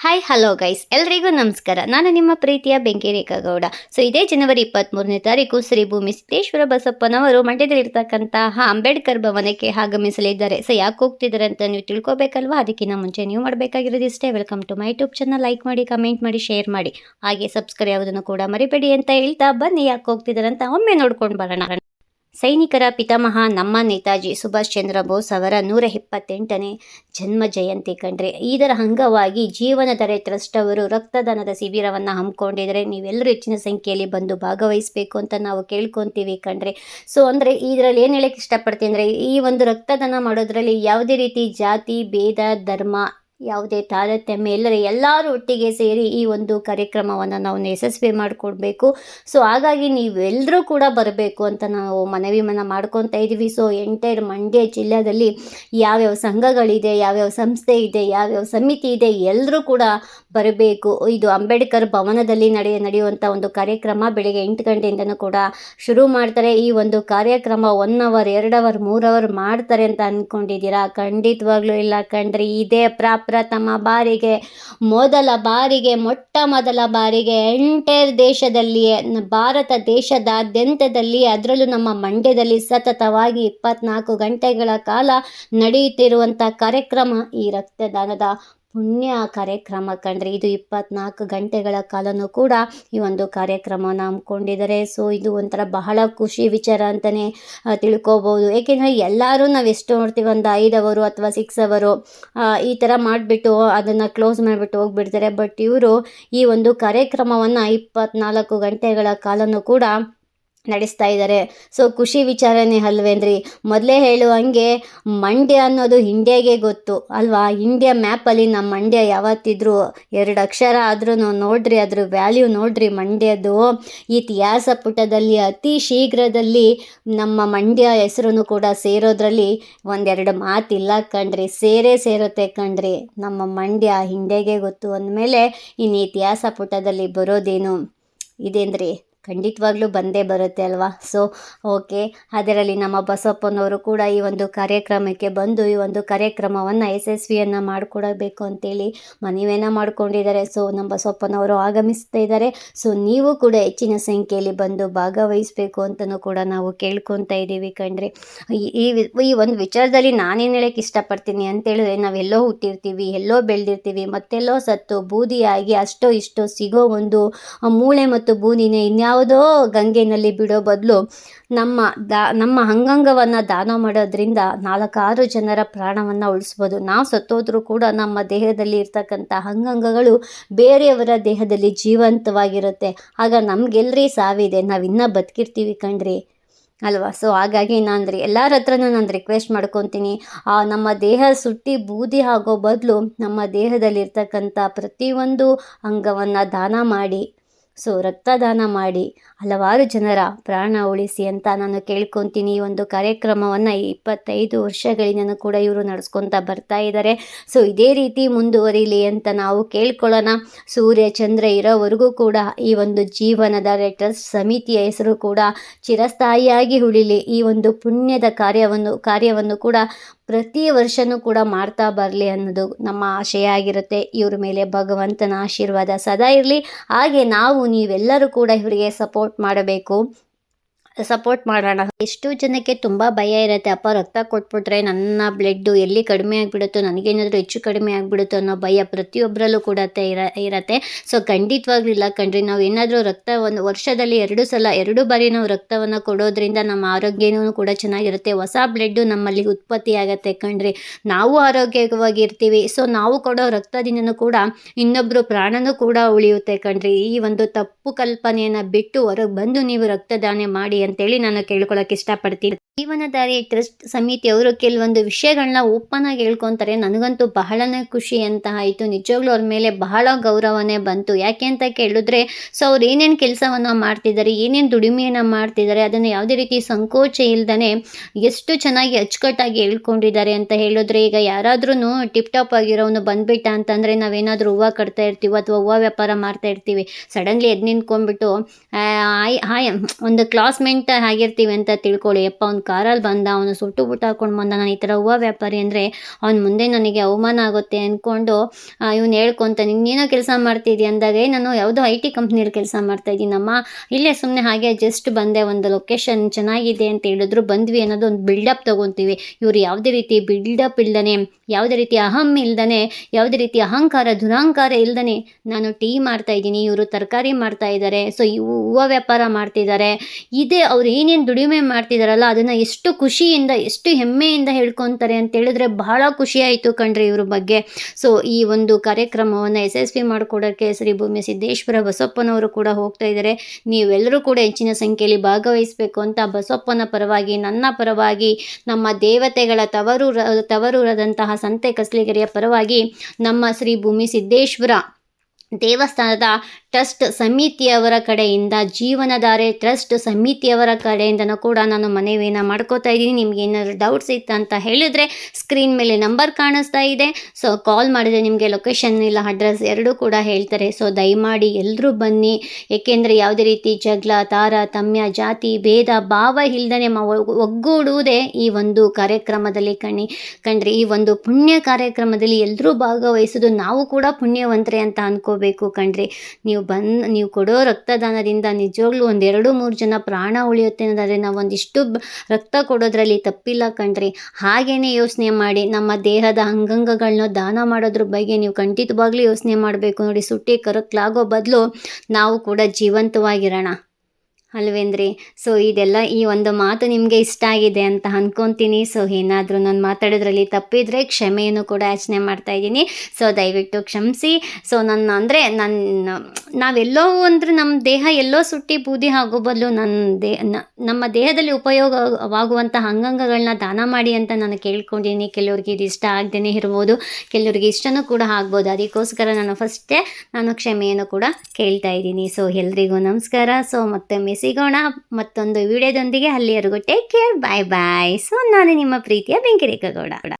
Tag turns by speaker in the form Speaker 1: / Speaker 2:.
Speaker 1: Hi hello guys ಎಲ್ರಿಗೂ ನಮಸ್ಕಾರ. ನಾನು ನಿಮ್ಮ ಪ್ರೀತಿಯ ಬೆಂಕಿ ರೇಖಾಗೌಡ ಸೊ ಇದೇ ಜನವರಿ ಇಪ್ಪತ್ತ್ಮೂರನೇ ತಾರೀಕು ಶ್ರೀ ಭೂಮಿ ಸಿದ್ದೇಶ್ವರ ಬಸಪ್ಪನವರು ಮಂಡ್ಯದಲ್ಲಿರ್ತಕ್ಕಂತಹ ಅಂಬೇಡ್ಕರ್ ಭವನಕ್ಕೆ ಆಗಮಿಸಲಿದ್ದಾರೆ. ಸೊ ಯಾಕೆ ಹೋಗ್ತಿದ್ದಾರೆ ಅಂತ ನೀವು ತಿಳ್ಕೊಬೇಕಲ್ವಾ? ಅದಕ್ಕಿಂತ ಮುಂಚೆ ನೀವು ಮಾಡಬೇಕಾಗಿರೋದು ಇಷ್ಟೇ. Welcome to my YouTube channel like ಮಾಡಿ ಕಮೆಂಟ್ ಮಾಡಿ ಶೇರ್ ಮಾಡಿ. ಹಾಗೆ ಸಬ್ಸ್ಕ್ರೈಬ್ ಆಗೋದನ್ನು ಕೂಡ ಮರಿಬೇಡಿ ಅಂತ ಹೇಳ್ತಾ ಬನ್ನಿ. ಯಾಕೆ ಹೋಗ್ತಿದ್ದಾರೆ ಅಂತ ಒಮ್ಮೆ ನೋಡ್ಕೊಂಡು ಬರೋಣ. ಸೈನಿಕರ ಪಿತಾಮಹ ನಮ್ಮ ನೇತಾಜಿ ಸುಭಾಷ್ ಚಂದ್ರ ಬೋಸ್ ಅವರ ನೂರ ಇಪ್ಪತ್ತೆಂಟನೇ ಜನ್ಮ ಜಯಂತಿ ಕಂಡ್ರೆ. ಇದರ ಅಂಗವಾಗಿ ಜೀವನದರೆ ಟ್ರಸ್ಟ್ ಅವರು ರಕ್ತದಾನದ ಶಿಬಿರವನ್ನು ಹಮ್ಮಿಕೊಂಡಿದ್ರೆ ನೀವೆಲ್ಲರೂ ಹೆಚ್ಚಿನ ಸಂಖ್ಯೆಯಲ್ಲಿ ಬಂದು ಭಾಗವಹಿಸಬೇಕು ಅಂತ ನಾವು ಕೇಳ್ಕೊತೀವಿ ಕಂಡ್ರೆ. ಸೊ ಅಂದರೆ ಇದರಲ್ಲಿ ಏನು ಹೇಳಕ್ಕೆ ಇಷ್ಟಪಡ್ತೀನಿ ಅಂದರೆ ಈ ಒಂದು ರಕ್ತದಾನ ಮಾಡೋದ್ರಲ್ಲಿ ಯಾವುದೇ ರೀತಿ ಜಾತಿ, ಭೇದ, ಧರ್ಮ ಯಾವುದೇ ತಾರತಮ್ಯ ಇಲ್ಲದೆ ಎಲ್ಲರೂ ಒಟ್ಟಿಗೆ ಸೇರಿ ಈ ಒಂದು ಕಾರ್ಯಕ್ರಮವನ್ನು ನಾವು ಯಶಸ್ವಿ ಮಾಡಿಕೊಡ್ಬೇಕು. ಸೊ ಹಾಗಾಗಿ ನೀವೆಲ್ಲರೂ ಕೂಡ ಬರಬೇಕು ಅಂತ ನಾವು ಮನವಿ ಮನ ಮಾಡ್ಕೊತಾ ಇದ್ದೀವಿ. ಸೊ ಎಂಟೈರ್ ಮಂಡ್ಯ ಜಿಲ್ಲೆಯಲ್ಲಿ ಯಾವ್ಯಾವ ಸಂಘಗಳಿದೆ, ಯಾವ್ಯಾವ ಸಂಸ್ಥೆ ಇದೆ, ಯಾವ್ಯಾವ ಸಮಿತಿ ಇದೆ ಎಲ್ಲರೂ ಕೂಡ ಬರಬೇಕು. ಇದು ಅಂಬೇಡ್ಕರ್ ಭವನದಲ್ಲಿ ನಡೆಯ ನಡೆಯುವಂಥ ಒಂದು ಕಾರ್ಯಕ್ರಮ. ಬೆಳಗ್ಗೆ ಎಂಟು ಗಂಟೆಯಿಂದನೂ ಕೂಡ ಶುರು ಮಾಡ್ತಾರೆ. ಈ ಒಂದು ಕಾರ್ಯಕ್ರಮ ಒನ್ ಅವರ್ ಎರಡು ಅವರ್ ಮೂರು ಅವರ್ ಮಾಡ್ತಾರೆ ಅಂತ ಅಂದ್ಕೊಂಡಿದ್ದೀರಾ ಖಂಡಿತವಾಗ್ಲೂ ಇಲ್ಲ ಕಂಡ್ರಿ ಇದೇ ಪ್ರಪ್ರಥಮ ಬಾರಿಗೆ, ಮೊದಲ ಬಾರಿಗೆ ಮೊಟ್ಟ ಮೊದಲ ಬಾರಿಗೆ, ಎಂಟೈರ್ ದೇಶದಲ್ಲಿಯೇ, ಭಾರತ ದೇಶದಾದ್ಯಂತದಲ್ಲಿ ಅದರಲ್ಲೂ ನಮ್ಮ ಮಂಡ್ಯದಲ್ಲಿ ಸತತವಾಗಿ ಇಪ್ಪತ್ನಾಲ್ಕು ಗಂಟೆಗಳ ಕಾಲ ನಡೆಯುತ್ತಿರುವಂಥ ಕಾರ್ಯಕ್ರಮ ಈ ರಕ್ತದಾನದ ಪುಣ್ಯ ಕಾರ್ಯಕ್ರಮ ಕಂಡ್ರೆ ಇದು ಇಪ್ಪತ್ನಾಲ್ಕು ಗಂಟೆಗಳ ಕಾಲನೂ ಕೂಡ ಈ ಒಂದು ಕಾರ್ಯಕ್ರಮನ ಹಮ್ಮಿಕೊಂಡಿದ್ದಾರೆ. ಸೊ ಇದು ಒಂಥರ ಬಹಳ ಖುಷಿ ವಿಚಾರ ಅಂತಲೇ ತಿಳ್ಕೋಬೋದು. ಏಕೆಂದರೆ ಎಲ್ಲರೂ ನಾವು ಎಷ್ಟು ನೋಡ್ತೀವಿ, ಒಂದು ಐದು ಅವರು ಅಥವಾ ಸಿಕ್ಸ್ ಅವರು ಈ ಥರ ಮಾಡಿಬಿಟ್ಟು ಅದನ್ನು ಕ್ಲೋಸ್ ಮಾಡಿಬಿಟ್ಟು ಹೋಗ್ಬಿಡ್ತಾರೆ. ಬಟ್ ಇವರು ಈ ಒಂದು ಕಾರ್ಯಕ್ರಮವನ್ನು ಇಪ್ಪತ್ನಾಲ್ಕು ಗಂಟೆಗಳ ಕಾಲನೂ ಕೂಡ ನಡೆಸ್ತಾ ಇದ್ದಾರೆ. ಸೊ ಖುಷಿ ವಿಚಾರನೇ ಅಲ್ವೇನ್ರಿ ಮೊದಲೇ ಹೇಳುವಂಗೆ ಮಂಡ್ಯ ಅನ್ನೋದು ಇಂಡಿಯಾಗೆ ಗೊತ್ತು ಅಲ್ವಾ? ಇಂಡಿಯಾ ಮ್ಯಾಪಲ್ಲಿ ನಮ್ಮ ಮಂಡ್ಯ ಯಾವತ್ತಿದ್ರು ಎರಡು ಅಕ್ಷರ ಆದ್ರೂ ನೋಡ್ರಿ, ಅದ್ರ ವ್ಯಾಲ್ಯೂ ನೋಡ್ರಿ ಮಂಡ್ಯದು ಇತಿಹಾಸ ಪುಟದಲ್ಲಿ ಅತಿ ಶೀಘ್ರದಲ್ಲಿ ನಮ್ಮ ಮಂಡ್ಯ ಹೆಸರು ಕೂಡ ಸೇರೋದ್ರಲ್ಲಿ ಒಂದೆರಡು ಮಾತಿಲ್ಲ ಕಣ್ರಿ, ಸೇರೇ ಸೇರುತ್ತೆ ಕಣ್ರಿ. ನಮ್ಮ ಮಂಡ್ಯ ಇಂಡಿಯಾಗೆ ಗೊತ್ತು ಅಂದಮೇಲೆ ಇನ್ನು ಇತಿಹಾಸ ಪುಟದಲ್ಲಿ ಬರೋದೇನು? ಇದೇನ್ರಿ? ಖಂಡಿತವಾಗ್ಲೂ ಬಂದೇ ಬರುತ್ತೆ ಅಲ್ವಾ? ಸೊ ಓಕೆ ಅದರಲ್ಲಿ ನಮ್ಮ ಬಸಪ್ಪನವರು ಕೂಡ ಈ ಒಂದು ಕಾರ್ಯಕ್ರಮಕ್ಕೆ ಬಂದು ಈ ಒಂದು ಕಾರ್ಯಕ್ರಮವನ್ನು ಯಶಸ್ವಿಯನ್ನು ಮಾಡಿಕೊಡಬೇಕು ಅಂತೇಳಿ ಮನವಿಯನ್ನು ಮಾಡಿಕೊಂಡಿದ್ದಾರೆ. ಸೊ ನಮ್ಮ ಬಸಪ್ಪನವರು ಆಗಮಿಸ್ತಾ ಇದ್ದಾರೆ. ಸೊ ನೀವು ಕೂಡ ಹೆಚ್ಚಿನ ಸಂಖ್ಯೆಯಲ್ಲಿ ಬಂದು ಭಾಗವಹಿಸಬೇಕು ಅಂತಲೂ ಕೂಡ ನಾವು ಕೇಳ್ಕೊತಾ ಇದ್ದೀವಿ ಕಣ್ರಿ. ಈ- ಈ ಒಂದು ವಿಚಾರದಲ್ಲಿ ನಾನೇನು ಹೇಳಕ್ಕೆ ಇಷ್ಟಪಡ್ತೀನಿ ಅಂತೇಳಿದ್ರೆ ನಾವೆಲ್ಲೋ ಹುಟ್ಟಿರ್ತೀವಿ, ಎಲ್ಲೋ ಬೆಳೆದಿರ್ತೀವಿ, ಮತ್ತೆಲ್ಲೋ ಸತ್ತು, ಬೂದಿಯಾಗಿ ಅಷ್ಟೋ ಇಷ್ಟೋ ಸಿಗೋ ಒಂದು ಮೂಳೆ ಮತ್ತು ಬೂದಿನೇ ಇನ್ಯಾವುದೋ ಗಂಗೆನಲ್ಲಿ ಬಿಡೋ ಬದಲು ನಮ್ಮ ದಾ, ನಮ್ಮ ಅಂಗಾಂಗವನ್ನು ದಾನ ಮಾಡೋದ್ರಿಂದ ನಾಲ್ಕಾರು ಜನರ ಪ್ರಾಣವನ್ನು ಉಳಿಸ್ಬೋದು. ನಾವು ಸತ್ತೋದ್ರೂ ಕೂಡ ನಮ್ಮ ದೇಹದಲ್ಲಿ ಇರ್ತಕ್ಕಂಥ ಅಂಗಾಂಗಗಳು ಬೇರೆಯವರ ದೇಹದಲ್ಲಿ ಜೀವಂತವಾಗಿರುತ್ತೆ. ಆಗ ನಮಗೆಲ್ಲರಿ ಸಾವಿದೆ. ನಾವು ಇನ್ನೂ ಬದುಕಿರ್ತೀವಿ ಕಣ್ರಿ. ಅಲ್ವಾ? ಸೊ ಹಾಗಾಗಿ ನಾನು ರೀ ಎಲ್ಲರ ಹತ್ರನೂ ನಾನು ರಿಕ್ವೆಸ್ಟ್ ಮಾಡ್ಕೊತೀನಿ. ಆ, ನಮ್ಮ ದೇಹ ಸುಟ್ಟಿ ಬೂದಿ ಆಗೋ ಬದಲು ನಮ್ಮ ದೇಹದಲ್ಲಿರ್ತಕ್ಕಂಥ ಪ್ರತಿಯೊಂದು ಅಂಗವನ್ನು ದಾನ ಮಾಡಿ. ಸೊ ರಕ್ತದಾನ ಮಾಡಿ ಹಲವಾರು ಜನರ ಪ್ರಾಣ ಉಳಿಸಿ ಅಂತ ನಾನು ಕೇಳ್ಕೊತೀನಿ. ಈ ಒಂದು ಕಾರ್ಯಕ್ರಮವನ್ನು ಇಪ್ಪತ್ತೈದು ವರ್ಷಗಳಿಂದ ಕೂಡ ಇವರು ನಡೆಸ್ಕೊತಾ ಬರ್ತಾ ಇದ್ದಾರೆ ಸೊ ಇದೇ ರೀತಿ ಮುಂದುವರಿಲಿ ಅಂತ ನಾವು ಕೇಳ್ಕೊಳ್ಳೋಣ. ಸೂರ್ಯ, ಚಂದ್ರ ಇರೋವರೆಗೂ ಕೂಡ ಈ ಒಂದು ಜೀವನದ ಟ್ರಸ್ಟ್ ಸಮಿತಿಯ ಹೆಸರು ಕೂಡ ಚಿರಸ್ಥಾಯಿಯಾಗಿ ಉಳಿಲಿ. ಈ ಒಂದು ಪುಣ್ಯದ ಕಾರ್ಯವನ್ನು ಕಾರ್ಯವನ್ನು ಕೂಡ ಪ್ರತಿ ವರ್ಷನೂ ಕೂಡ ಮಾಡ್ತಾ ಬರಲಿ ಅನ್ನೋದು ನಮ್ಮ ಆಶಯ ಆಗಿರುತ್ತೆ ಇವ್ರ ಮೇಲೆ ಭಗವಂತನ ಆಶೀರ್ವಾದ ಸದಾ ಇರಲಿ. ಹಾಗೆ ನಾವು ನೀವೆಲ್ಲರೂ ಕೂಡ ಇವರಿಗೆ ಸಪೋರ್ಟ್ ಮಾಡಬೇಕು. ಸಪೋರ್ಟ್ ಮಾಡೋಣ. ಎಷ್ಟು ಜನಕ್ಕೆ ತುಂಬ ಭಯ ಇರುತ್ತೆ. ಅಪ್ಪ ರಕ್ತ ಕೊಟ್ಬಿಟ್ರೆ ನನ್ನ ಬ್ಲಡ್ಡು ಎಲ್ಲಿ ಕಡಿಮೆ ಆಗಿಬಿಡುತ್ತೋ, ನನಗೇನಾದರೂ ಹೆಚ್ಚು ಕಡಿಮೆ ಆಗಿಬಿಡುತ್ತೋ ಅನ್ನೋ ಭಯ ಪ್ರತಿಯೊಬ್ಬರಲ್ಲೂ ಕೂಡ ಇರ, ಇರತ್ತೆ. ಸೊ ಖಂಡಿತವಾಗ್ಲಿಲ್ಲ ಕಣ್ರಿ. ನಾವು ಏನಾದರೂ ರಕ್ತ ಒಂದು ವರ್ಷದಲ್ಲಿ ಎರಡು ಸಲ, ಎರಡು ಬಾರಿ ನಾವು ರಕ್ತವನ್ನು ಕೊಡೋದ್ರಿಂದ ನಮ್ಮ ಆರೋಗ್ಯನೂ ಕೂಡ ಚೆನ್ನಾಗಿರುತ್ತೆ. ಹೊಸ ಬ್ಲಡ್ಡು ನಮ್ಮಲ್ಲಿ ಉತ್ಪತ್ತಿ ಆಗತ್ತೆ ಕಣ್ರಿ. ನಾವು ಆರೋಗ್ಯವಾಗಿ ಇರ್ತೀವಿ. ಸೊ ನಾವು ಕೊಡೋ ರಕ್ತದಿಂದನೂ ಕೂಡ ಇನ್ನೊಬ್ಬರು ಪ್ರಾಣನೂ ಕೂಡ ಉಳಿಯುತ್ತೆ ಕಣ್ರಿ. ಈ ಒಂದು ತಪ್ಪು ಕಲ್ಪನೆಯನ್ನು ಬಿಟ್ಟು ಹೊರಗೆ ಬಂದು ನೀವು ರಕ್ತದಾನ ಮಾಡಿ ಅಂತೇಳಿ ನಾನು ಕೇಳ್ಕೊಳಕ್ಕೆ ಇಷ್ಟಪಡ್ತೀನಿ. ಜೀವನಧಾರಿ ಟ್ರಸ್ಟ್ ಸಮಿತಿಯವರು ಕೆಲವೊಂದು ವಿಷಯಗಳನ್ನ ಓಪನ್ ಆಗಿ ಹೇಳ್ಕೊತಾರೆ. ನನಗಂತೂ ಬಹಳನೇ ಖುಷಿ ಅಂತ ಆಯಿತು. ನಿಜವಾಗ್ಲೂ ಅವ್ರ ಮೇಲೆ ಬಹಳ ಗೌರವನೇ ಬಂತು. ಯಾಕೆ ಅಂತ ಕೇಳಿದ್ರೆ, ಸೊ ಅವ್ರು ಏನೇನು ಕೆಲಸವನ್ನು ಮಾಡ್ತಿದ್ದಾರೆ, ಏನೇನು ದುಡಿಮೆಯನ್ನು ಮಾಡ್ತಿದ್ದಾರೆ, ಅದನ್ನು ಯಾವುದೇ ರೀತಿ ಸಂಕೋಚ ಇಲ್ದೇ ಎಷ್ಟು ಚೆನ್ನಾಗಿ ಅಚ್ಚುಕಟ್ಟಾಗಿ ಹೇಳ್ಕೊಂಡಿದ್ದಾರೆ ಅಂತ ಹೇಳಿದ್ರೆ, ಈಗ ಯಾರಾದ್ರೂ ಟಿಪ್ ಟಾಪ್ ಆಗಿರೋನು ಬಂದ್ಬಿಟ್ಟ ಅಂತಂದರೆ ನಾವೇನಾದರೂ ಹೂವು ಕಟ್ತಾ ಇರ್ತೀವಿ ಅಥವಾ ಹೂವು ವ್ಯಾಪಾರ ಮಾಡ್ತಾ ಇರ್ತೀವಿ. ಸಡನ್ಲಿ ಎದ್ದು ನಿಂತ್ಕೊಂಡ್ಬಿಟ್ಟು ಹಾಯ್ ಹಾಯ್, ಒಂದು ಕ್ಲಾಸ್ ಎಂಜಾಯ್ಮೆಂಟ್ ಆಗಿರ್ತೀವಿ ಅಂತ ತಿಳ್ಕೊಳ್ಳಿ. ಅಪ್ಪ ಅವ್ನು ಕಾರಲ್ಲಿ ಬಂದ ಅವನು ಸುಟ್ಟು ಬುಟ್ಟು ಹಾಕೊಂಡು ಬಂದ. ನಾನು ಈ ಥರ ಹೂವು ವ್ಯಾಪಾರಿ ಅಂದರೆ ಅವ್ನ ಮುಂದೆ ನನಗೆ ಅವಮಾನ ಆಗುತ್ತೆ ಅಂದ್ಕೊಂಡು ಇವ್ನು ಹೇಳ್ಕೊತಾನೆ ಇನ್ನೇನೋ ಕೆಲಸ ಮಾಡ್ತಿದ್ದಿ ಅಂದಾಗ "ಏ, ನಾನು ಯಾವುದೋ ಐ ಟಿ ಕಂಪ್ನಿಯಲ್ಲಿ ಕೆಲಸ ಮಾಡ್ತಾ ಇದ್ದೀನಮ್ಮ ಇಲ್ಲೇ ಸುಮ್ಮನೆ ಹಾಗೆ ಜಸ್ಟ್ ಬಂದೆ ಒಂದು ಲೊಕೇಶನ್ ಚೆನ್ನಾಗಿದೆ ಅಂತ ಹೇಳಿದ್ರು ಬಂದ್ವಿ ಅನ್ನೋದು ಒಂದು ಬಿಲ್ಡಪ್ ತೊಗೊತೀವಿ. ಇವರು ಯಾವುದೇ ರೀತಿ ಬಿಲ್ಡಪ್ ಇಲ್ದನೆ ಯಾವುದೇ ರೀತಿ ಅಹಂ ಇಲ್ದನೆ ಯಾವುದೇ ರೀತಿ ಅಹಂಕಾರ ದುರಹಂಕಾರ ಇಲ್ದನೆ ನಾನು ಟೀ ಮಾಡ್ತಾ ಇದ್ದೀನಿ ಇವರು ತರಕಾರಿ ಮಾಡ್ತಾ ಇದ್ದಾರೆ ಸೊ ಇವು ಹೂವು ವ್ಯಾಪಾರ ಮಾಡ್ತಿದ್ದಾರೆ. ಇದೇ ಅವ್ರು ಏನೇನು ದುಡಿಮೆ ಮಾಡ್ತಿದಾರಲ್ಲ, ಅದನ್ನು ಎಷ್ಟು ಖುಷಿಯಿಂದ, ಎಷ್ಟು ಹೆಮ್ಮೆಯಿಂದ ಹೇಳ್ಕೊತಾರೆ ಅಂತ ಹೇಳಿದ್ರೆ ಬಹಳ ಖುಷಿ ಆಯಿತು ಕಣ್ರಿ ಇವ್ರ ಬಗ್ಗೆ. ಸೊ ಈ ಒಂದು ಕಾರ್ಯಕ್ರಮವನ್ನು ಯಶಸ್ವಿ ಮಾಡಿಕೊಡೋಕ್ಕೆ ಶ್ರೀ ಭೂಮಿ ಸಿದ್ದೇಶ್ವರ ಬಸಪ್ಪನವರು ಕೂಡ ಹೋಗ್ತಾ ಇದ್ದಾರೆ ನೀವೆಲ್ಲರೂ ಕೂಡ ಹೆಚ್ಚಿನ ಸಂಖ್ಯೆಯಲ್ಲಿ ಭಾಗವಹಿಸಬೇಕು ಅಂತ ಬಸಪ್ಪನ ಪರವಾಗಿ, ನನ್ನ ಪರವಾಗಿ, ನಮ್ಮ ದೇವತೆಗಳ ತವರೂರ, ತವರೂರದಂತಹ ಸಂತೆ ಕಸ್ಲಿಗೆರೆಯ ಪರವಾಗಿ ನಮ್ಮ ಶ್ರೀ ಭೂಮಿ ಸಿದ್ದೇಶ್ವರ ದೇವಸ್ಥಾನದ ಟ್ರಸ್ಟ್ ಸಮಿತಿಯವರ ಕಡೆಯಿಂದ ಜೀವನಧಾರೆ ಟ್ರಸ್ಟ್ ಸಮಿತಿಯವರ ಕಡೆಯಿಂದನೂ ಕೂಡ ನಾನು ಮನವಿಯನ್ನು ಮಾಡ್ಕೋತಾ ಇದ್ದೀನಿ. ನಿಮ್ಗೆ ಏನಾದರೂ ಡೌಟ್ಸ್ ಇತ್ತು ಅಂತ ಹೇಳಿದರೆ ಸ್ಕ್ರೀನ್ ಮೇಲೆ ನಂಬರ್ ಕಾಣಿಸ್ತಾ ಇದೆ. ಸೊ ಕಾಲ್ ಮಾಡಿದರೆ ನಿಮಗೆ ಲೊಕೇಶನ್ ಇಲ್ಲ ಅಡ್ರೆಸ್ ಎರಡೂ ಕೂಡ ಹೇಳ್ತಾರೆ. ಸೊ ದಯಮಾಡಿ ಎಲ್ಲರೂ ಬನ್ನಿ. ಏಕೆಂದರೆ ಯಾವುದೇ ರೀತಿ ಜಗಳ, ತಾರ, ತಮ್ಯ, ಜಾತಿ, ಭೇದ, ಭಾವ ಮ ಒಗ್ಗೂಡುವುದೇ ಈ ಒಂದು ಕಾರ್ಯಕ್ರಮದಲ್ಲಿ ಕಣ್ಣಿ ಕಂಡ್ರಿ, ಈ ಒಂದು ಪುಣ್ಯ ಕಾರ್ಯಕ್ರಮದಲ್ಲಿ ಎಲ್ಲರೂ ಭಾಗವಹಿಸೋದು ನಾವು ಕೂಡ ಪುಣ್ಯವಂತರೆ ಅಂತ ಅನ್ಕೋಬೇಕು ಕಣ್ರಿ. ನೀವು ಬಂದು, ನೀವು ಕೊಡೋ ರಕ್ತದಾನದಿಂದ ನಿಜವಾಗ್ಲೂ ಒಂದೆರಡು ಮೂರು ಜನ ಪ್ರಾಣ ಉಳಿಯುತ್ತೆ ಅನ್ನೋದಾದರೆ ನಾವು ಒಂದಿಷ್ಟು ರಕ್ತ ಕೊಡೋದ್ರಲ್ಲಿ ತಪ್ಪಿಲ್ಲ ಕಣ್ರಿ. ಹಾಗೇನೆ ಯೋಚನೆ ಮಾಡಿ, ನಮ್ಮ ದೇಹದ ಅಂಗಾಂಗಗಳನ್ನ ದಾನ ಮಾಡೋದ್ರ ಬಗ್ಗೆ ನೀವು ಖಂಡಿತವಾಗ್ಲೂ ಯೋಚನೆ ಮಾಡಬೇಕು ನೋಡಿ. ಸುಟ್ಟಿ ಕರಕ್ಲಾಗೋ ಬದಲು ನಾವು ಕೂಡ ಜೀವಂತವಾಗಿರೋಣ. ಅಲ್ವೇಂದ್ರಿ? ಸೊ ಇದೆಲ್ಲ ಈ ಒಂದು ಮಾತು ನಿಮಗೆ ಇಷ್ಟ ಆಗಿದೆ ಅಂತ ಅನ್ಕೊಂತೀನಿ. ಸೊ ಏನಾದರೂ ನಾನು ಮಾತಾಡೋದ್ರಲ್ಲಿ ತಪ್ಪಿದರೆ ಕ್ಷಮೆಯನ್ನು ಕೂಡ ಯಾಚನೆ ಮಾಡ್ತಾ ಇದ್ದೀನಿ. ಸೊ ದಯವಿಟ್ಟು ಕ್ಷಮಿಸಿ. ಸೊ ನನ್ನ ಅಂದರೆ ನನ್ನ ನಾವೆಲ್ಲೋ ಅಂದರೆ ನಮ್ಮ ದೇಹ ಎಲ್ಲೋ ಸುಟ್ಟಿ ಬೂದಿ ಆಗೋ ಬದಲು ನನ್ನ ದೇ ನಮ್ಮ ದೇಹದಲ್ಲಿ ಉಪಯೋಗವಾಗುವಂಥ ಅಂಗಾಂಗಗಳನ್ನ ದಾನ ಮಾಡಿ ಅಂತ ನಾನು ಕೇಳ್ಕೊಂಡಿದ್ದೀನಿ. ಕೆಲವ್ರಿಗೆ ಇದು ಇಷ್ಟ ಆಗದೇ ಇರ್ಬೋದು. ಕೆಲವ್ರಿಗೆ ಇಷ್ಟನೂ ಕೂಡ ಆಗ್ಬೋದು. ಅದಕ್ಕೋಸ್ಕರ ನಾನು ಫಸ್ಟೇ ನಾನು ಕ್ಷಮೆಯನ್ನು ಕೂಡ ಕೇಳ್ತಾ ಇದ್ದೀನಿ. ಸೊ ಎಲ್ರಿಗೂ ನಮಸ್ಕಾರ. ಸೊ ಮತ್ತೊಮ್ಮೆ ಸಿಗೋಣ. ಮತ್ತೊಂದು ವಿಡಿಯೋದೊಂದಿಗೆ ಅಲ್ಲಿಯವರೆಗೂ take care bye bye so ನಾನು ನಿಮ್ಮ ಪ್ರೀತಿಯ ಬೆಂಕಿರೇಖಗೌಡ